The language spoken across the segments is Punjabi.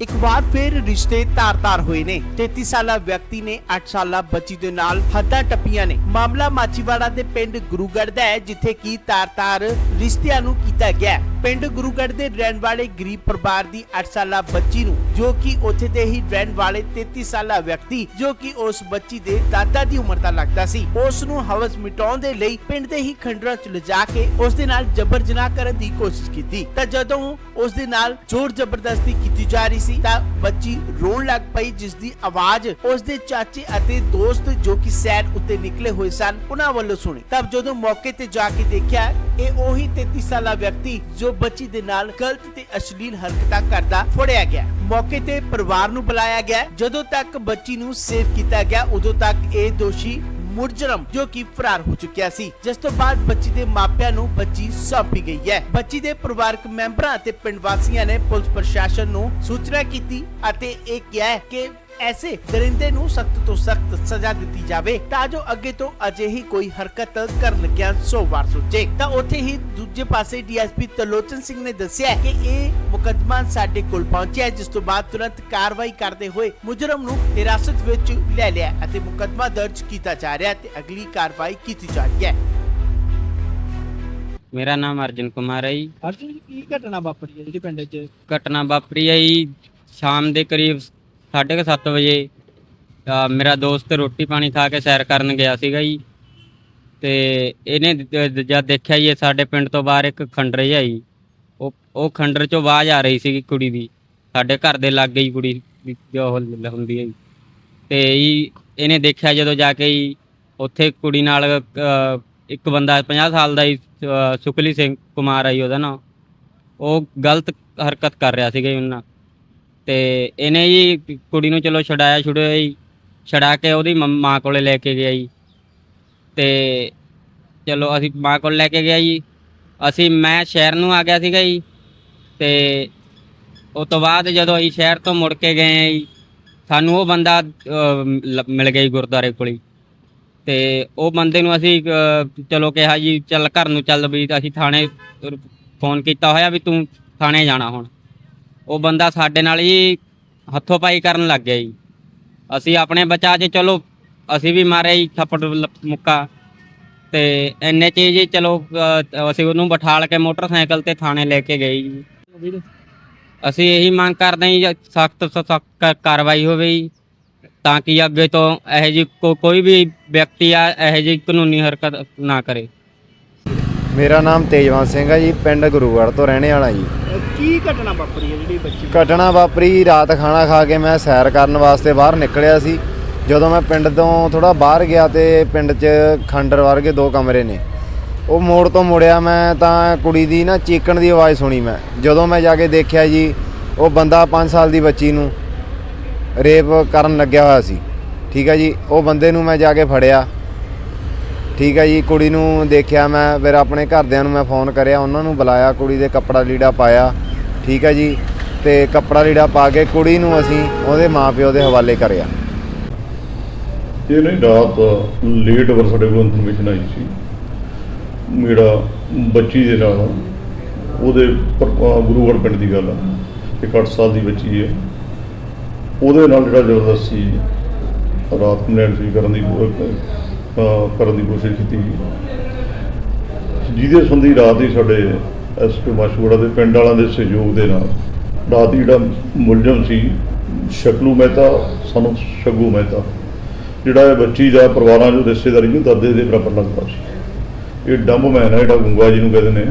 ਇੱਕ ਵਾਰ ਫਿਰ ਰਿਸ਼ਤੇ ਤਾਰ-ਤਾਰ ਹੋਏ ਨੇ। 33 ਸਾਲਾ ਵਿਅਕਤੀ ਨੇ 8 ਸਾਲਾ ਬੱਚੀ ਦੇ ਨਾਲ ਹੱਦਾਂ ਟੱਪੀਆਂ ਨੇ। ਮਾਮਲਾ ਮਾਚੀਵਾੜਾ ਦੇ ਪਿੰਡ ਗੁਰੂਗੜ੍ਹ ਦਾ ਹੈ, ਜਿੱਥੇ ਕੀ ਤਾਰ-ਤਾਰ ਰਿਸ਼ਤਿਆਂ ਨੂੰ ਕੀਤਾ ਗਿਆ ਪਿੰਡ ਗੁਰੂਗੜ੍ਹ ਦੇ ਰਹਿਣ ਵਾਲੇ ਗਰੀਬ ਪਰਿਵਾਰ ਦੀ 8 ਸਾਲਾ ਬੱਚੀ ਨੂੰ ਜੋ ਕਿ ਉੱਥੇ ਦੇ ਹੀ ਰਹਿਣ ਵਾਲੇ 33 ਸਾਲਾ ਵਿਅਕਤੀ, ਜੋ ਕਿ ਉਸ ਬੱਚੀ ਦੇ ਦਾਦਾ ਦੀ ਉਮਰ ਦਾ ਲੱਗਦਾ ਸੀ। ਉਸ ਨੂੰ ਹਵਸ ਮਿਟਾਉਣ ਦੇ ਲਈ ਪਿੰਡ ਦੇ ਹੀ ਖੰਡਰਾਂ ਚ ਲਿਜਾ ਕੇ ਉਸ ਦੇ ਨਾਲ ਜਬਰ ਜਨਾਹ ਕਰਨ ਦੀ ਕੋਸ਼ਿਸ਼ ਕੀਤੀ। ਤਾਂ ਜਦੋਂ ਉਸ ਦੇ ਨਾਲ ਜ਼ੋਰ ਜ਼ਬਰਦਸਤੀ ਕੀਤੀ ਜਾ ਰਹੀ ਸੀ, ਤਾਂ ਬੱਚੀ ਰੋਣ ਲੱਗ ਪਈ, ਜਿਸ ਦੀ ਆਵਾਜ਼ ਉਸ ਦੇ ਚਾਚੇ ਅਤੇ ਦੋਸਤ ਜੋ ਕਿ ਸੈਰ ਉੱਤੇ ਨਿਕਲੇ ਹੋਏ ਸਨ, ਉਹਨਾਂ ਵੱਲੋਂ ਸੁਣੀ। ਤਬ ਜਦੋਂ ਮੌਕੇ ਤੇ ਜਾ ਕੇ ਦੇਖਿਆ, ਇਹ ਉਹੀ 33 ਸਾਲਾ ਵਿਅਕਤੀ ਜੋ ਬੱਚੀ ਦੇ ਨਾਲ ਗਲਤ ਤੇ ਅਸ਼ਲੀਲ ਹਰਕਤਾਂ ਕਰਦਾ ਫੜਿਆ ਗਿਆ। ਮੌਕੇ ਤੇ ਪਰਿਵਾਰ ਨੂੰ ਬੁਲਾਇਆ ਗਿਆ। ਜਦੋਂ ਤੱਕ ਬੱਚੀ ਨੂੰ ਸੇਵ ਕੀਤਾ ਗਿਆ, ਉਦੋਂ ਤੱਕ ਇਹ ਦੋਸ਼ੀ ਮੁਰਜਰਮ, ਜੋ ਕਿ ਫਰਾਰ ਹੋ ਚੁੱਕਿਆ ਸੀ। ਜਿਸ ਤੋਂ ਬਾਅਦ ਬੱਚੀ ਦੇ ਮਾਪਿਆਂ ਨੂੰ ਬੱਚੀ ਸੌਂਪੀ ਗਈ ਹੈ। ਬੱਚੀ ਦੇ ਪਰਿਵਾਰਕ ਮੈਂਬਰਾਂ ਅਤੇ ਪਿੰਡ ਵਾਸੀਆਂ ਨੇ ਪੁਲਿਸ ਪ੍ਰਸ਼ਾਸਨ ਨੂੰ ਸੂਚਨਾ ਕੀਤੀ ਅਤੇ ਇਹ ਕਿਹਾ ਕਿ ਐਸੇ ਦਰਿੰਦੇ ਨੂੰ ਸਖਤ ਤੋਂ ਸਖਤ ਸਜ਼ਾ ਦਿੱਤੀ ਜਾਵੇ ਤਾਂ ਜੋ ਅੱਗੇ ਤੋਂ ਅਜਿਹੀ ਕੋਈ ਹਰਕਤ ਕਰਨ ਲੱਗਿਆ ਸੋ ਵਾਰ ਸੋਚੇ ਤਾਂ ਉੱਥੇ ਹੀ ਦੂਜੇ ਪਾਸੇ ਡੀਐਸਪੀ ਤਲੋਚਨ ਸਿੰਘ ਨੇ ਦੱਸਿਆ ਕਿ ਇਹ ਮੁਕੱਦਮਾ ਸਾਡੇ ਕੋਲ ਪਹੁੰਚਿਆ ਜਿਸ ਤੋਂ ਬਾਅਦ ਤੁਰੰਤ ਕਾਰਵਾਈ ਕਰਦੇ ਹੋਏ ਮੁਜਰਮ ਨੂੰ ਹਿਰਾਸਤ ਵਿੱਚ ਲੈ ਲਿਆ ਅਤੇ ਮੁਕੱਦਮਾ ਦਰਜ ਕੀਤਾ ਜਾ ਰਿਹਾ ਹੈ ਤੇ ਅਗਲੀ ਕਾਰਵਾਈ ਕੀਤੀ ਜਾ ਰਹੀ ਹੈ ਮੇਰਾ ਨਾਮ ਅਰਜਨ ਕੁਮਾਰ ਹੈ ਜੀ ਅਰਜੁਨ ਜੀ ਕੀ ਘਟਨਾ ਵਾਪਰੀ ਹੈ ਜਿਹੜੀ ਪਿੰਡ 'ਚ ਘਟਨਾ ਵਾਪਰੀ ਹੈ ਜੀ ਸ਼ਾਮ ਦੇ ਕਰੀਬ 7:30 ਵਜੇ ਮੇਰਾ ਦੋਸਤ ਰੋਟੀ ਪਾਣੀ ਖਾ ਕੇ ਸੈਰ ਕਰਨ ਗਿਆ ਸੀਗਾ ਜੀ। ਤੇ ਇਹਨੇ ਜਦ ਦੇਖਿਆ ਜੀ ਸਾਡੇ ਪਿੰਡ ਤੋਂ ਬਾਹਰ ਇੱਕ ਖੰਡਰ ਜਿਹਾ ਜੀ। ਉਹ ਉਹ ਖੰਡਰ ਚੋਂ ਆਵਾਜ਼ ਆ ਰਹੀ ਸੀਗੀ ਕੁੜੀ ਦੀ। ਸਾਡੇ ਘਰ ਦੇ ਲਾਗੇ ਹੀ ਕੁੜੀ ਜੋ ਹੁੰਦੀ ਹੈ ਜੀ। ਤੇ ਜੀ, ਇਹਨੇ ਦੇਖਿਆ ਜਦੋਂ ਜਾ ਕੇ ਜੀ, ਉੱਥੇ ਕੁੜੀ ਨਾਲ ਇੱਕ ਬੰਦਾ 50 ਸਾਲ ਦਾ ਜੀ ਸੁਖਲੀ ਸਿੰਘ ਕੁਮਾਰ ਆ ਜੀ ਉਹਦਾ ਨਾਂ। ਉਹ ਗਲਤ ਹਰਕਤ ਕਰ ਰਿਹਾ ਸੀਗਾ ਜੀ ਉਹਨਾਂ ਤੇ ਇਹਨੇ ਜੀ ਕੁੜੀ ਨੂੰ ਚਲੋ ਛਡਾਇਆ ਛੁੜਿਆ ਜੀ। ਛਡਾ ਕੇ ਉਹਦੀ ਮੰਮ- ਮਾਂ ਕੋਲੇ ਲੈ ਕੇ ਗਿਆ ਜੀ। ਤੇ ਚਲੋ ਅਸੀਂ ਮਾਂ ਕੋਲ ਲੈ ਕੇ ਗਿਆ ਜੀ। ਅਸੀਂ ਮੈਂ ਸ਼ਹਿਰ ਨੂੰ ਆ ਗਿਆ ਸੀਗਾ ਜੀ। ਤੇ ਉਹ ਤੋਂ ਬਾਅਦ ਜਦੋਂ ਅਸੀਂ ਸ਼ਹਿਰ ਤੋਂ ਮੁੜ ਕੇ ਗਏ ਆ ਜੀ ਸਾਨੂੰ ਉਹ ਬੰਦਾ ਅਹ, ਲ- ਮਿਲ ਗਿਆ ਜੀ ਗੁਰਦੁਆਰੇ ਕੋਲ ਹੀ ਤੇ ਉਹ ਬੰਦੇ ਨੂੰ ਅਸੀਂ ਅਹ, ਚਲੋ ਕਿਹਾ ਜੀ ਚੱਲ ਘਰ ਨੂੰ ਚੱਲ ਵੀ ਅਸੀਂ ਥਾਣੇ ਫੋਨ ਕੀਤਾ ਹੋਇਆ ਵੀ ਤੂੰ ਥਾਣੇ ਜਾਣਾ ਹੁਣ। ਉਹ ਬੰਦਾ ਸਾਡੇ ਨਾਲ ਜੀ ਹੱਥੋਂ ਪਾਈ ਕਰਨ ਲੱਗ ਗਿਆ ਜੀ। ਅਸੀਂ ਆਪਣੇ ਬਚਾ 'ਚ ਚਲੋ ਅਸੀਂ ਵੀ ਮਾਰੇ ਜੀ ਥੱਪੜ ਮੁੱਕਾ। ਤੇ ਇੰਨੇ ਚ ਜੀ ਚਲੋ ਅਹ, ਅਸੀਂ ਉਹਨੂੰ ਬਿਠਾਲ ਕੇ ਮੋਟਰਸਾਈਕਲ ਤੇ ਥਾਣੇ ਲੈ ਕੇ ਗਏ ਜੀ। ਵੀਰ ਅਸੀਂ ਇਹੀ ਮੰਗ ਕਰਦੇ ਹਾਂ ਜੀ ਸਖਤ ਤੋਂ ਸਖਤ ਕਾਰਵਾਈ ਹੋਵੇ ਜੀ ਤਾਂ ਕਿ ਅੱਗੇ ਤੋਂ ਇਹੋ ਜੀ ਕੋਈ ਵੀ ਵਿਅਕਤੀ ਆ ਇਹੋ ਜੀ ਕਾਨੂੰਨੀ ਹਰਕਤ ਨਾ ਕਰੇ। ਮੇਰਾ ਨਾਮ ਤੇਜਵੰਤ ਸਿੰਘ ਹੈ ਜੀ ਪਿੰਡ ਗੁਰੂਗੜ੍ਹ ਤੋਂ ਰਹਿਣੇ ਵਾਲਾ ਜੀ। ਕੀ ਘਟਨਾ ਵਾਪਰੀ ਹੈ ਜਿਹੜੀ ਬੱਚੀ ਘਟਨਾ ਵਾਪਰੀ, ਰਾਤ ਖਾਣਾ ਖਾ ਕੇ ਮੈਂ ਸੈਰ ਕਰਨ ਵਾਸਤੇ ਬਾਹਰ ਨਿਕਲਿਆ ਸੀ। ਜਦੋਂ ਮੈਂ ਪਿੰਡ ਤੋਂ ਥੋੜਾ ਬਾਹਰ ਗਿਆ ਤੇ ਪਿੰਡ 'ਚ ਖੰਡਰ ਵਰਗੇ ਦੋ ਕਮਰੇ ਨੇ। ਉਹ ਮੋੜ ਤੋਂ ਮੁੜਿਆ ਮੈਂ ਤਾਂ ਕੁੜੀ ਦੀ ਨਾ ਚੀਕਣ ਦੀ ਆਵਾਜ਼ ਸੁਣੀ ਮੈਂ। ਜਦੋਂ ਮੈਂ ਜਾ ਕੇ ਦੇਖਿਆ ਜੀ, ਉਹ ਬੰਦਾ 5 ਸਾਲ ਦੀ ਬੱਚੀ ਨੂੰ ਰੇਪ ਕਰਨ ਲੱਗਿਆ ਹੋਇਆ ਸੀ। ਠੀਕ ਹੈ ਜੀ, ਉਹ ਬੰਦੇ ਨੂੰ ਮੈਂ ਜਾ ਕੇ ਫੜਿਆ। ਠੀਕ ਹੈ ਜੀ, ਕੁੜੀ ਨੂੰ ਦੇਖਿਆ ਮੈਂ, ਫਿਰ ਆਪਣੇ ਘਰਦਿਆਂ ਨੂੰ ਮੈਂ ਫੋਨ ਕਰਿਆ, ਉਹਨਾਂ ਨੂੰ ਬੁਲਾਇਆ, ਕੁੜੀ ਦੇ ਕੱਪੜਾ ਲੀੜਾ ਪਾਇਆ, ਠੀਕ ਹੈ ਜੀ। ਤੇ ਕੱਪੜਾ ਲੀੜਾ ਪਾ ਕੇ ਕੁੜੀ ਨੂੰ ਅਸੀਂ ਉਹਦੇ ਮਾਪਿਓ ਦੇ ਹਵਾਲੇ ਕਰਿਆ। ਇਹ ਨਹੀਂ ਰਾਤ ਲੇਟ ਵਰ ਸਾਡੇ ਕੋਲ ਇਨਫੋਰਮੇਸ਼ਨ ਆਈ ਸੀ। ਮੇਰਾ ਬੱਚੀ ਦੇ ਨਾਲ, ਉਹਦੇ ਪਰ- ਅਹ ਪਿੰਡ ਦੀ ਗੱਲ ਆ ਇੱਕ 8 ਸਾਲ ਦੀ ਬੱਚੀ ਹੈ ਉਹਦੇ ਨਾਲ ਜਿਹੜਾ ਜ਼ਬਰਦਸਤੀ ਰਾਤ ਨੂੰ ਸੀ ਕਰਨ ਦੀ ਕਰਨ ਦੀ ਕੋਸ਼ਿਸ਼ ਕੀਤੀ। ਜਿਹਦੇ ਸੰਬੰਧੀ ਰਾਤ ਹੀ ਸਾਡੇ ਐਸਪੀ ਮਾਸ਼ੂੜਾ ਦੇ ਪਿੰਡ ਵਾਲਿਆਂ ਦੇ ਸਹਿਯੋਗ ਦੇ ਨਾਲ ਰਾਤ ਹੀ ਜਿਹੜਾ ਮੁਲਜ਼ਮ ਸੀ, ਸ਼ਕਲੂ ਮਹਿਤਾ, ਸਾਨੂੰ ਸ਼ਗੂ ਮਹਿਤਾ, ਜਿਹੜਾ ਇਹ ਬੱਚੀ ਦਾ ਪਰਿਵਾਰਾਂ ਜੋ ਰਿਸ਼ਤੇਦਾਰੀ ਨੂੰ ਦਾਦੇ ਦੇ ਬਰਾਬਰ ਲੱਗਦਾ ਸੀ। ਇਹ ਡੰਬ ਮੈਨ ਹੈ, ਜਿਹੜਾ ਗੁੰਗਾ ਜੀ ਨੂੰ ਕਹਿੰਦੇ ਨੇ।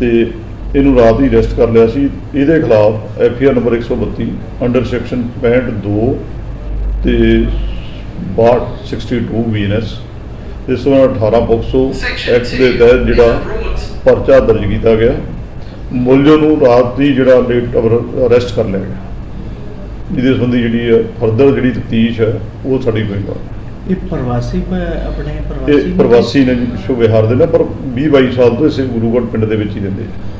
ਤੇ ਇਹਨੂੰ ਰਾਤ ਹੀ ਅਰੈਸਟ ਕਰ ਲਿਆ ਸੀ। ਇਹਦੇ ਖਿਲਾਫ F R number 132 under section 65 ਤੇ 62 ਬੀਐਨਐਸ ਇਸ ਤੋਂ ਬਾਅਦ 18 ਪੋਕਸੋ ਐਕਟ ਦੇ ਤਹਿਤ ਜਿਹੜਾ ਪਰਚਾ ਦਰਜ ਕੀਤਾ ਗਿਆ ਮੁਲਜ਼ਮ ਨੂੰ ਰਾਤ ਦੀ ਜਿਹੜਾ ਲੇਟ ਅਰੈਸਟ ਕਰ ਲਿਆ ਗਿਆ। ਜਿਹਦੇ ਸੰਬੰਧੀ ਜਿਹੜੀ ਫਰਦਰ ਜਿਹੜੀ ਤਫਤੀਸ਼ ਹੈ ਉਹ ਸਾਡੀ ਹੋਏਗਾ ਇਹ ਪ੍ਰਵਾਸੀ ਆਪਣੇ ਇਹ ਪ੍ਰਵਾਸੀ ਨੇ ਜੀ ਪਿੱਛੋਂ ਬਿਹਾਰ ਦੇ ਨੇ ਪਰ 20 22 ਸਾਲ ਤੋਂ ਇਸੇ ਗੁਰੂਗੜ੍ਹ ਪਿੰਡ ਦੇ ਵਿੱਚ ਹੀ ਰਹਿੰਦੇ ਆ।